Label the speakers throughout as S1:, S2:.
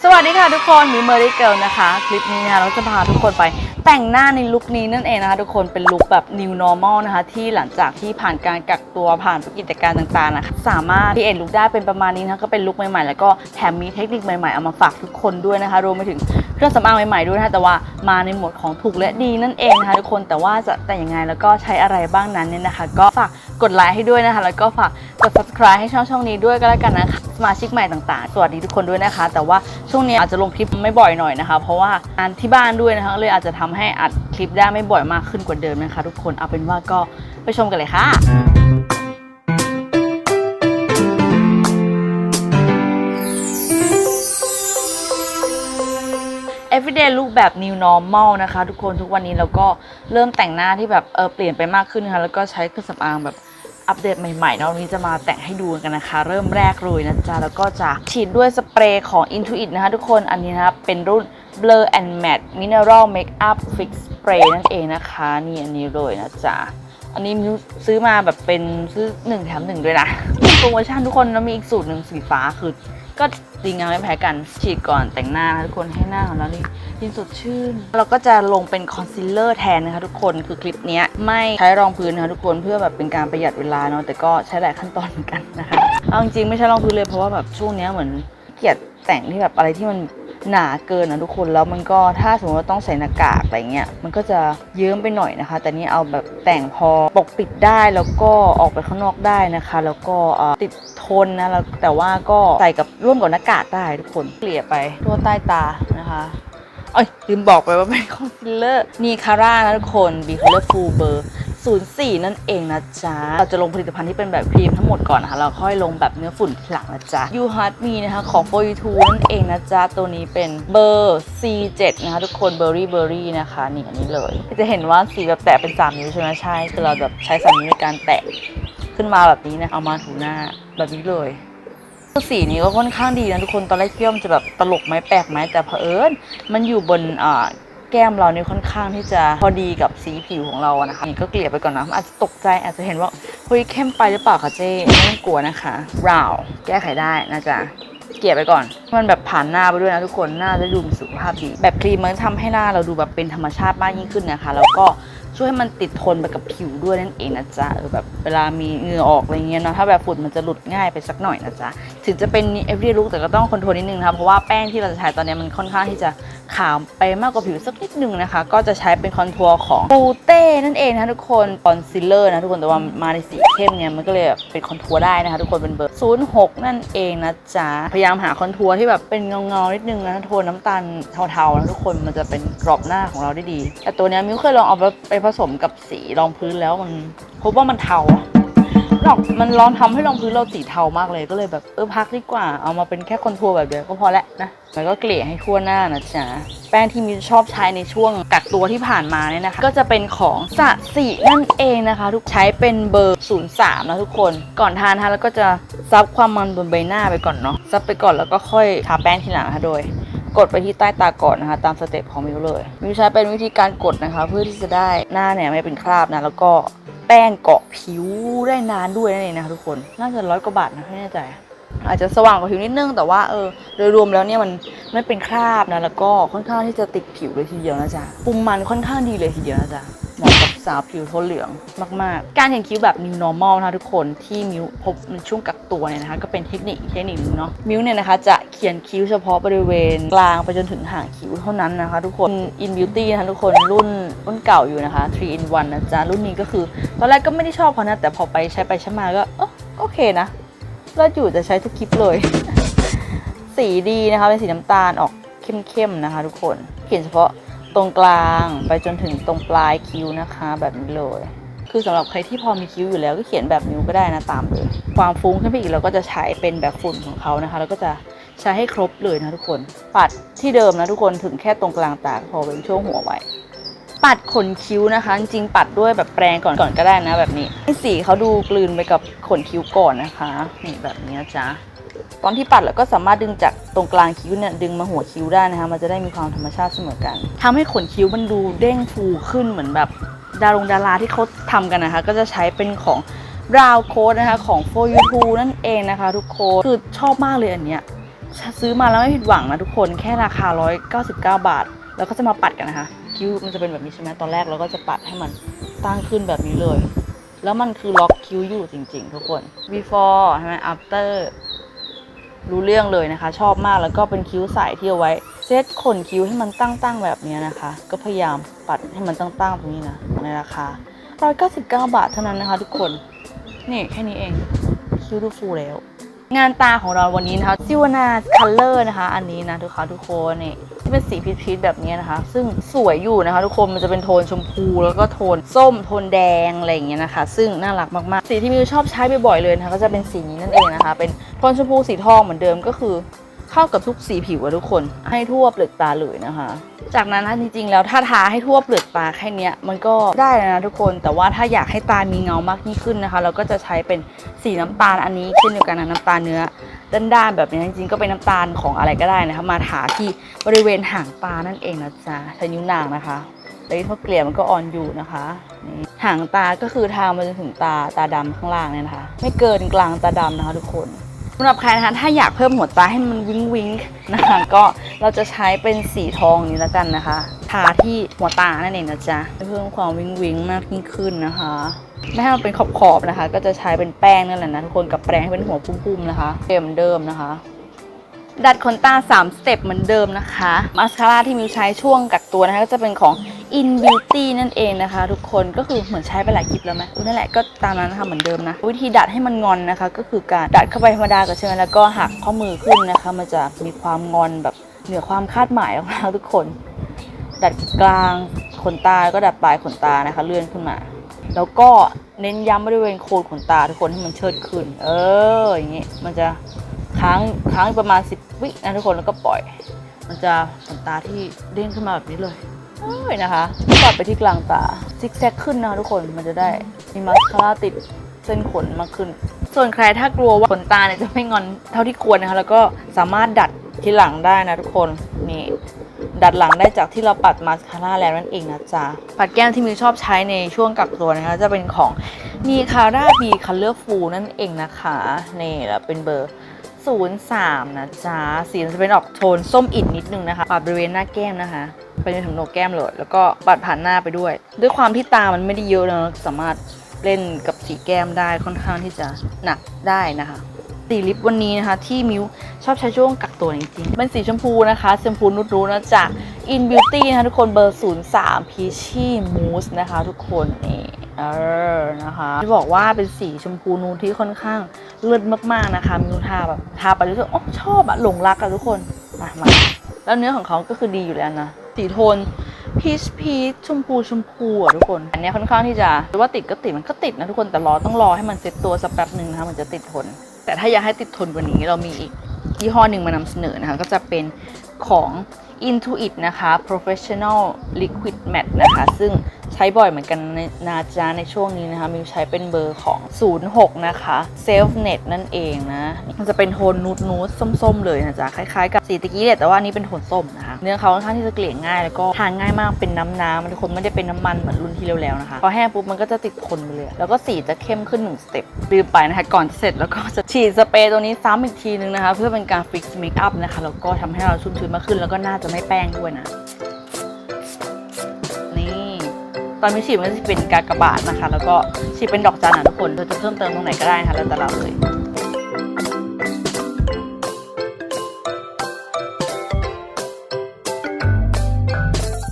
S1: สวัสดีค่ะทุกคนมิวเมอรี่เกิลนะคะ คลิปนี้นะคะเราจะพาทุกคนไปแต่งหน้าในลุคนี้นั่นเองนะคะทุกคนเป็นลุคแบบ new normal นะคะ ที่หลังจากที่ผ่านการกักตัวผ่านกิจการต่างๆนะคะสามารถที่เอ็นลุคได้เป็นประมาณนี้นะคะก็เป็นลุคใหม่ๆ แล้วก็แถมมีเทคนิคใหม่ๆ เอามาฝากทุกคนด้วยนะคะรวมไปถึงเครื่องสำอางใหม่ๆด้วยนะคะแต่ว่ามาในหมดของถูกและดีนั่นเองนะคะทุกคนแต่ว่าจะแต่งยังไงแล้วก็ใช้อะไรบ้างนั้นเนี่ยนะคะ ก็ฝากกดไลค์ให้ด้วยนะคะ แล้วก็ฝากกด subscribe ให้ช่องช่องนี้ด้วยก็แล้วกันนะคะสมาชิกใหม่ต่างๆ สวัสดีทุกคนด้วยนะคะ แต่ว่าช่วงนี้อาจจะลงคลิปไม่บ่อยหน่อยนะคะ เพราะว่างานที่บ้านด้วยนะคะเลยอาจจะทำให้อัดคลิปได้ไม่บ่อยมากขึ้นกว่าเดิมนะคะ ทุกคนเอาเป็นว่าก็ไปชมกันเลยค่ะ everyday look แบบ new normal นะคะ ทุกคนทุกวันนี้เราก็เริ่มแต่งหน้าที่แบบเออเปลี่ยนไปมากขึ้นนะคะแล้วก็ใช้เครื่องสำอางแบบอัปเดตใหม่ๆเนาะวันนี้จะมาแต่งให้ดูกันนะคะ เริ่มแรกเลยนะจ๊ะ แล้วก็จะฉีดด้วยสเปรย์ของ Intuit นะคะ ทุกคนอันนี้นะคะเป็นรุ่น Blur and Matte Mineral Makeup Fix Spray นั่นเองนะคะ นี่อันนี้เลยนะจ๊ะ อันนี้มิวซื้อมาแบบเป็นซื้อหนึ่งแถมหนึ่งด้วยนะโปรโมชั่นทุกคนแล้วมีอีกสูตรหนึ่งสีฟ้าคือก็ดีงามไม่แพ้กันฉีดก่อนแต่งหน้านะทุกคนให้หน้าของเรานี่ยินสดชื่น เราก็จะลงเป็นคอนซีลเลอร์แทนนะคะทุกคนคือคลิปนี้ไม่ใช้รองพื้นนะคะทุกคนเพื่อแบบเป็นการประหยัดเวลาเนาะแต่ก็ใช้หลายขั้นตอนเหมือนกันนะคะเอาจริงๆไม่ใช่รองพื้นเลยเพราะว่าแบบช่วงนี้เหมือนเกลียดแต่งที่แบบอะไรที่มัน หนาเกินนะทุกคนแล้วมันก็ถ้าสมมติว่าต้องใส่หน้ากากอะไรเงี้ยมันก็จะเยิ้มไปหน่อยนะคะ แต่นี่เอาแบบแต่งพอปกปิดได้แล้วก็ออกไปข้างนอกได้นะคะ แล้วก็ติดทนนะแล้วแต่ว่าก็ใส่กับร่วมกับหน้ากากได้ทุกคนเกลี่ยไปทั่วใต้ตานะคะเอ้ยลืมบอกไปว่าเป็นคอนซีลเลอร์นีคาร่านะทุกคน B Color Full เบอร์ 04 นั่นเองนะจ๊ะ เราจะลงผลิตภัณฑ์ที่เป็นแบบครีมทั้งหมดก่อนนะคะแล้วค่อยลงแบบเนื้อฝุ่นทีหลังนะจ๊ะ You Heart Me นะคะ ของ For You t o นั่นเองนะจ๊ะ ตัวนี้เป็นเบอร์ C7 นะคะ ทุกคน Berry Berry นะคะนี่อันนี้เลย จะเห็นว่าสีแบบแตะเป็น 3 นิ้วใช่ไหมใช่ คือเราแบบใช้3นิ้วในการแตะขึ้นมาแบบนี้นะ เอามาถูหน้าแบบนี้เลยสีนี้ก็ค่อนข้างดีนะทุกคน ตอนแรกคิดว่ามันจะแบบตลกไหมแปลกไหมแต่เผอิญมันอยู่บนอ่า แก้มเราเนี่ยค่อนข้างที่จะพอดีกับสีผิวของเราอะนะคะนี่ก็เกลี่ยไปก่อนนะอาจจะตกใจอาจจะเห็นว่าเฮ้ยเข้มไปหรือเปล่าคะเจ้ไม่ต้องกลัวนะคะราวแก้ไขได้นะจ๊ะเกลี่ยไปก่อน มันแบบผ่านหน้าไปด้วยนะทุกคนหน้าจะดูมีสุขภาพดี แบบครีมมันทำให้หน้าเราดูแบบเป็นธรรมชาติมากยิ่งขึ้นนะคะ แล้วก็ช่วยให้มันติดทนไปกับผิวด้วยนั่นเองนะจ๊ะเออแบบเวลามีเหงื่อออกอะไรเงี้ยเนาะถ้าแบบฝุ่นมันจะหลุดง่ายไปสักหน่อยนะจ๊ะถึงจะเป็น every look แต่ก็ต้องคอนโทรลนิดนึงนะคะเพราะว่าแป้งที่เราจะใช้ตอนนี้มันค่อนข้างที่จะ ขาวไปมากกว่าผิวสักนิดนึงนะคะ ก็จะใช้เป็นคอนทัวร์ของปูเต้นั่นเองนะทุกคนคอนซีลเลอร์นะทุกคนแต่ว่ามาในสีเข้มเนี่ยมันก็เลยแบบเป็นคอนทัวร์ได้นะคะทุกคนเป็นเบอร์06 นั่นเองนะจ๊ะพยายามหาคอนทัวร์ที่แบบเป็นเงาๆนิดนึงนะโทนน้ำตาลเทาๆนะทุกคนมันจะเป็นกรอบหน้าของเราได้ดี แต่ตัวเนี้ยมิวเคยลองเอาไปผสมกับสีรองพื้นแล้วมันพบว่ามันเทาอก มันลองทำให้รองพื้นเราสีเทามากเลยก็เลยแบบเออพักดีกว่า เอามาเป็นแค่คอนทัวร์แบบเดียวก็พอแล้วนะแล้วก็เกลี่ยให้ทั่วหน้านะจ๊ะแป้งที่มิวชอบใช้ในช่วงกักตัวที่ผ่านมาเนี่ยนะคะ ก็จะเป็นของสะสีนั่นเองนะคะ ทุกใช้เป็นเบอร์ 03นะทุกคน ก่อนทานนะแล้วก็จะซับความมันบนใบหน้าไปก่อนเนาะซับไปก่อนแล้วก็ค่อยทาแป้งทีหลังนะคะโดยกดไปที่ใต้ตาก่อนนะคะ ตามสเต็ปของมิวเลยมิวใช้เป็นวิธีการกดนะคะ เพื่อที่จะได้หน้าเนี่ยไม่เป็นคราบนะแล้วก็ ป้งเกาะผิวได้นานด้วยนั่นเองนะคะทุกคน น่าจะร้อยกว่าบาทนะไม่แน่ใจ อาจจะสว่างกว่าผิวนิดนึง แต่ว่าเออโดยรวมแล้วเนี่ยมันไม่เป็นคราบนะแล้วก็ค่อนข้างที่จะติดผิวเลยทีเดียวนะจ๊ะปุ่มมันค่อนข้างดีเลยทีเดียวนะจ๊ะเหมาะกับ สาวผิวโทนเหลืองมาก ๆ การเขียนคิ้วแบบ new normal นะคะทุกคนที่มิวพบในช่วงกักตัวเนี่ยนะคะ ก็เป็นเทคนิคเทคนิคนึงเนาะมิวเนี่ยนะคะจะเขียนคิ้วเฉพาะบริเวณกลางไปจนถึงหางคิ้วเท่านั้นนะคะ ทุกคน in beauty นะคะทุกคนรุ่นรุ่นเก่าอยู่นะคะ3 in 1นะจ๊ะรุ่นนี้ก็คือตอนแรกก็ไม่ได้ชอบเขานะแต่พอไปใช้ไปใช้มาก็เออโอเคนะเราอยู่จะใช้ทุกคลิปเลย สีดีนะคะเป็นสีน้ำตาลออกเข้มๆนะคะ ทุกคนเขียนเฉพาะ ตรงกลางไปจนถึงตรงปลายคิ้วนะคะ แบบนี้เลย คือสำหรับใครที่พอมีคิ้วอยู่แล้วก็เขียนแบบนิ้วก็ได้นะตามเลย ความฟุ้งขึ้นไปอีกเราก็จะใช้เป็นแบบฝุ่นของเขานะคะ แล้วก็จะใช้ให้ครบเลยนะทุกคน ปัดที่เดิมนะทุกคนถึงแค่ตรงกลางตาพอเป็นช่วงหัวไว้ปัดขนคิ้วนะคะ จริงปัดด้วยแบบแปรงก่อนก่อนก็ได้นะแบบนี้ให้สีเขาดูกลืนไปกับขนคิ้วก่อนนะคะ นี่แบบนี้จ๊ะ ตอนที่ปัดเราก็สามารถดึงจากตรงกลางคิ้วเนี่ยดึงมาหัวคิ้วได้นะคะ มันจะได้มีความธรรมชาติเสมอกันทำให้ขนคิ้วมันดูเด้งฟูขึ้นเหมือนแบบดารงดาราที่เขาทำกันนะคะ ก็จะใช้เป็นของราวโค้ดนะคะของ for you two นั่นเองนะคะ ทุกคนคือชอบมากเลยอันเนี้ยซื้อมาแล้วไม่ผิดหวังนะทุกคนแค่ราคา 199 บาท แล้วก็จะมาปัดกันนะคะ คิ้วมันจะเป็นแบบนี้ใช่ไหมตอนแรกเราก็จะปัดให้มันตั้งขึ้นแบบนี้เลย แล้วมันคือล็อกคิ้วอยู่จริง ๆ ทุกคน before ใช่ไหม after รู้เรื่องเลยนะคะ ชอบมากแล้วก็เป็นคิ้วใสที่เอาไว้ เซตขนคิ้วให้มันตั้งๆแบบนี้นะคะ ก็พยายามปัดให้มันตั้งๆตรงนี้นะในราคา199 บาทเท่านั้นนะคะทุกคน นี่แค่นี้เอง คิ้วดูฟูแล้ว งานตาของเราวันนี้นะคะซิวนาคัลเลอร์นะคะ อันนี้นะทุกคนทุกคนนี่ ที่เป็นสีพีชๆแบบนี้นะคะ ซึ่งสวยอยู่นะคะ ทุกคนมันจะเป็นโทนชมพู แล้วก็โทนส้มโทนแดงอะไรอย่างเงี้ยนะคะ ซึ่งน่ารักมากๆ สีที่มิวชอบใช้บ่อยๆเลยนะคะก็จะเป็นสีนี้นั่นเองนะคะ เป็นโทนชมพูสีทองเหมือนเดิมก็คือ เข้ากับทุกสีผิวอะทุกคน ให้ทั่วเปลือกตาเลยนะคะ จากนั้นนะจริงๆแล้วถ้าทาให้ทั่วเปลือกตาแค่เนี้ยมันก็ได้แล้วนะทุกคน แต่ว่าถ้าอยากให้ตามีเงามากยิ่งขึ้นนะคะ เราก็จะใช้เป็นสีน้ำตาลอันนี้เช่นเดียวกันนะน้ำตาลเนื้อด้านๆแบบนี้จริงๆก็เป็นน้ำตาลของอะไรก็ได้นะคะมาทาที่บริเวณห่างตานั่นเองนะจ๊ะใช้นิ้วนางนะคะแล้วที่เขาเกลี่ยมันก็อ่อนอยู่นะคะนี่ห่างตาก็คือทามาจนถึงตาตาดำข้างล่างเนี่ยนะคะ ไม่เกินกลางตาดำนะคะ ทุกคนำหรับใครนะคะถ้าอยากเพิ่มหัวตาให้มันวิงวิงนะคะก็เราจะใช้เป็นสีทองนี้แล้วกันนะคะทาที่หัวตานั่นเองนะจ๊ะเพิ่มความวิงวิงมากยิ่งขึ้นนะคะไม่ให้มันเป็นขอบๆนะคะ ก็จะใช้เป็นแป้งนั่นแหละนะทุกคนกับแปรงให้เป็นหัวพุ่มๆนะคะเดิมเดิมนะคะ ดัดขนตา 3 สเต็ปเหมือนเดิมนะคะมาสคาร่าที่มิวใช้ช่วงกักตัวนะคะ ก็จะเป็นของ In Beauty นั่นเองนะคะ ทุกคนก็คือเหมือนใช้ไปหลายคลิปแล้วไหมนั่นแหละก็ตามนั้นนะคะเหมือนเดิมนะ วิธีดัดให้มันงอนนะคะ ก็คือการดัดเข้าไปธรรมดาก่อนใช่ไหมแล้วก็หักข้อมือขึ้นนะคะ มันจะมีความงอนแบบเหนือความคาดหมายมากๆทุกคน ดัดกลางขนตาก็ดัดปลายขนตานะคะ เลื่อนขึ้นมา แล้วก็เน้นย้ำบริเวณโคนขนตาทุกคนให้มันเชิดขึ้น เอออย่างงี้มันจะ ค้างค้างประมาณ 10 วินะทุกคนแล้วก็ปล่อย มันจะขนตาที่เด้งขึ้นมาแบบนี้เลยเอ้ยนะคะปัดไปที่กลางตาซิกแซกขึ้นนะคะทุกคนมันจะได้มีมาสคาร่าติดเส้นขนมากขึ้น ส่วนใครถ้ากลัวว่าขนตาเนี่ยจะไม่งอนเท่าที่ควรนะคะแล้วก็สามารถดัดทีหลังได้นะทุกคนนี่ดัดหลังได้จากที่เราปัดมาสคาร่าแล้วนั่นเองนะจ๊ะปัดแก้มที่มิวชอบใช้ในช่วงกักตัวนะคะจะเป็นของมีคาร่าบีคัลเลอร์ฟูนั่นเองนะคะนี่แล้วเป็นเบอร์ 03 นะจ๊ะ สีจะเป็นออกโทนส้มอิดนิดนึงนะคะปัดบริเวณหน้าแก้มนะคะ ไปจนถึงโหนกแก้มเลย แล้วก็ปัดผ่านหน้าไปด้วย ด้วยความที่ตามันไม่ได้เยอะเนอะสามารถเล่นกับสีแก้มได้ค่อนข้างที่จะหนักได้นะคะ สีลิปวันนี้นะคะ ที่มิวชอบใช้ช่วงกักตัวจริงๆเป็นสีชมพูนะคะชมพูนุดรู้นะจาก In Beauty นะคะทุกคนเบอร์ 03 Peachy Mousse นะคะ ทุกคนนี่ เออนะคะที่บอกว่าเป็นสีชมพูนูดที่ค่อนข้างเลิศมากๆนะคะมิวทาแบบทาไปรู้สึกโอ้ชอบอะหลงรักอะทุกคนมามาแล้วเนื้อของเขาก็คือดีอยู่แล้วนะสีโทนพีชพีชชมพูชมพูอะทุกคน อันนี้ค่อนข้างที่จะถือว่าติดก็ติดมันก็ติดนะทุกคนแต่รอต้องรอให้มันเซ็ตตัวสักแป๊บหนึ่งนะคะมันจะติดทน แต่ถ้าอยากให้ติดทนกว่านี้เรามีอีกยี่ห้อหนึ่งมานำเสนอนะคะก็จะเป็นของ Intuit นะคะ Professional Liquid Matte นะคะ ซึ่ง ใช้บ่อยเหมือนกันนนาจาในช่วงนี้นะคะ มิวใช้เป็นเบอร์ของ 06 นะคะ Self Net นั่นเองนะ มันจะเป็นโทนนูดนูดส้มๆ เลยนะจ๊ะ คล้ายๆ กับสีตะกี้แหละแต่ว่านี้เป็นโทนส้มนะคะ เนื้อเขาค่อนข้างที่จะเกลี่ยง่ายแล้วก็ทานง่ายมากเป็นน้ำน้ำๆทุกคนไม่ได้เป็นน้ำมันเหมือนรุ่นที่แล้วๆนะคะ พอแห้งปุ๊บมันก็จะติดทนไปเลย แล้วก็สีจะเข้มขึ้นหนึ่งสเต็ปลืมไปนะคะก่อนจะเสร็จแล้วก็จะฉีดสเปรย์ตัวนี้ซ้ำอีกทีนึงนะคะ เพื่อเป็นการฟิกซ์เมคอัพนะคะแล้วก็ทำให้เราชุ่มชื้นมากขึ้นแล้วก็น่าจะไม่แป้งด้วยนะ ตอนมีสีมันจะเป็นกากบาทนะคะ แล้วก็ฉีดเป็นดอกจันนะทุกคนเราจะเพิ่มเติมตรงไหนก็ได้นะคะแล้วแต่เราเลย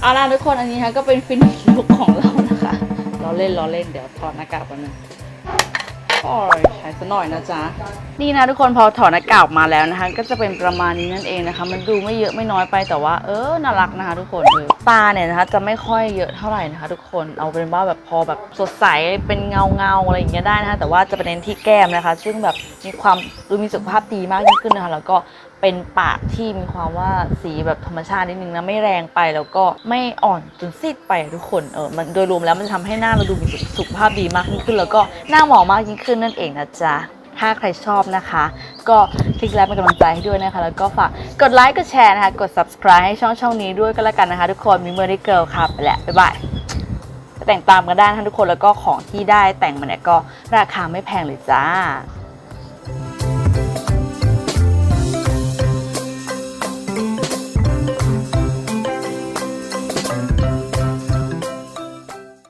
S1: เอาล่ะทุกคนอันนี้ค่ะก็เป็นฟินิชลุกของเรานะคะ เราเล่นเราเล่นเดี๋ยวถอดหน้ากากกันง โอ้ยใช้ซะหน่อยนะจ๊ะ นี่นะทุกคนพอถอดหน้ากากออกมาแล้วนะคะ ก็จะเป็นประมาณนี้นั่นเองนะคะ มันดูไม่เยอะไม่น้อยไปแต่ว่าเออน่ารักนะคะ ทุกคนเออตาเนี่ยนะคะจะไม่ค่อยเยอะเท่าไหร่นะคะ ทุกคนเอาเป็นว่าแบบพอแบบสดใสเป็นเงาเงาอะไรอย่างเงี้ยได้นะคะแต่ว่าจะเป็นเน้นที่แก้มนะคะ ซึ่งแบบมีความดูมีสุขภาพดีมากยิ่งขึ้นนะคะ แล้วก็เป็นปากที่มีความว่าสีแบบธรรมชาตินิดนึงนะไม่แรงไปแล้วก็ไม่อ่อนจนซีดไปทุกคนเออมันโดยรวมแล้วมันจะทำให้หน้าเราดูมีสุขภาพดีมากยิ่งขึ้น แล้วก็หน้าหมองมากยิ่งขึ้นนั่นเองนะจ๊ะ ถ้าใครชอบนะคะ ก็คลิกไลค์เป็นกำลังใจให้ด้วยนะคะ แล้วก็ฝากกดไลค์กดแชร์นะคะ กด subscribe ให้ช่องช่องนี้ด้วยก็แล้วกันนะคะ ทุกคนมีเมอร์ดี้เกิลค่ะไปแล้วบ๊ายบายแต่งตามกันได้ทั้งทุกคนแล้วก็ของที่ได้แต่งมาเนี่ยก็ราคาไม่แพงเลยจ้า